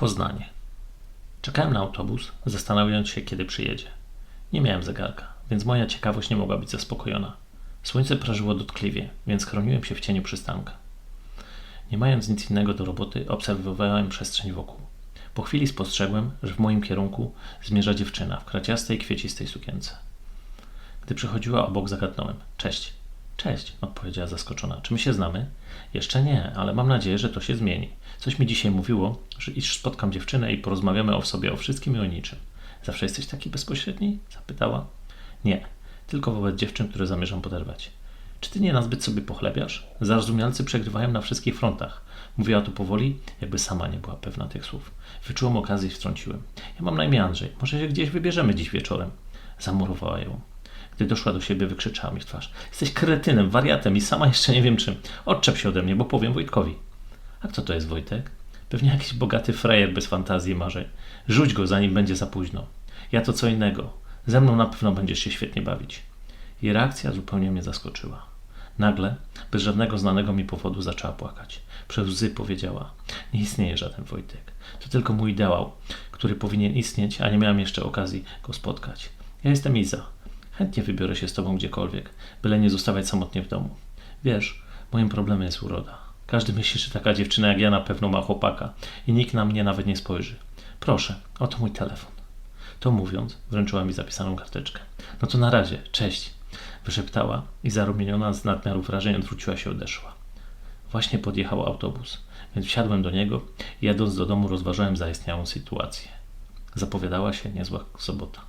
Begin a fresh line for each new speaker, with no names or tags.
Poznanie. Czekałem na autobus, zastanawiając się, kiedy przyjedzie. Nie miałem zegarka, więc moja ciekawość nie mogła być zaspokojona. Słońce prażyło dotkliwie, więc chroniłem się w cieniu przystanka. Nie mając nic innego do roboty, obserwowałem przestrzeń wokół. Po chwili spostrzegłem, że w moim kierunku zmierza dziewczyna w kraciastej, kwiecistej sukience. Gdy przechodziła obok, zagadnąłem. Cześć. Cześć, odpowiedziała zaskoczona. Czy my się znamy? Jeszcze nie, ale mam nadzieję, że to się zmieni. Coś mi dzisiaj mówiło, że iż spotkam dziewczynę i porozmawiamy o sobie o wszystkim i o niczym. Zawsze jesteś taki bezpośredni? Zapytała. Nie, tylko wobec dziewczyn, które zamierzam poderwać. Czy ty nie nazbyt sobie pochlebiasz? Zarozumialcy przegrywają na wszystkich frontach. Mówiła tu powoli, jakby sama nie była pewna tych słów. Wyczułem okazję i wtrąciłem. Ja mam na imię Andrzej. Może się gdzieś wybierzemy dziś wieczorem. Zamurowała ją. Gdy doszła do siebie, wykrzyczała mi w twarz. Jesteś kretynem, wariatem i sama jeszcze nie wiem czym. Odczep się ode mnie, bo powiem Wojtkowi. A kto to jest Wojtek? Pewnie jakiś bogaty frajer bez fantazji i marzeń. Rzuć go, zanim będzie za późno. Ja to co innego. Ze mną na pewno będziesz się świetnie bawić. Jej reakcja zupełnie mnie zaskoczyła. Nagle, bez żadnego znanego mi powodu, zaczęła płakać. Przez łzy powiedziała: Nie istnieje żaden Wojtek. To tylko mój ideał, który powinien istnieć, a nie miałem jeszcze okazji go spotkać. Ja jestem Iza. Chętnie wybiorę się z tobą gdziekolwiek, byle nie zostawać samotnie w domu. Wiesz, moim problemem jest uroda. Każdy myśli, że taka dziewczyna jak ja na pewno ma chłopaka i nikt na mnie nawet nie spojrzy. Proszę, oto mój telefon. To mówiąc, wręczyła mi zapisaną karteczkę. No to na razie, cześć, wyszeptała i zarumieniona z nadmiaru wrażeń odwróciła się i odeszła. Właśnie podjechał autobus, więc wsiadłem do niego i jadąc do domu rozważałem zaistniałą sytuację. Zapowiadała się niezła sobota.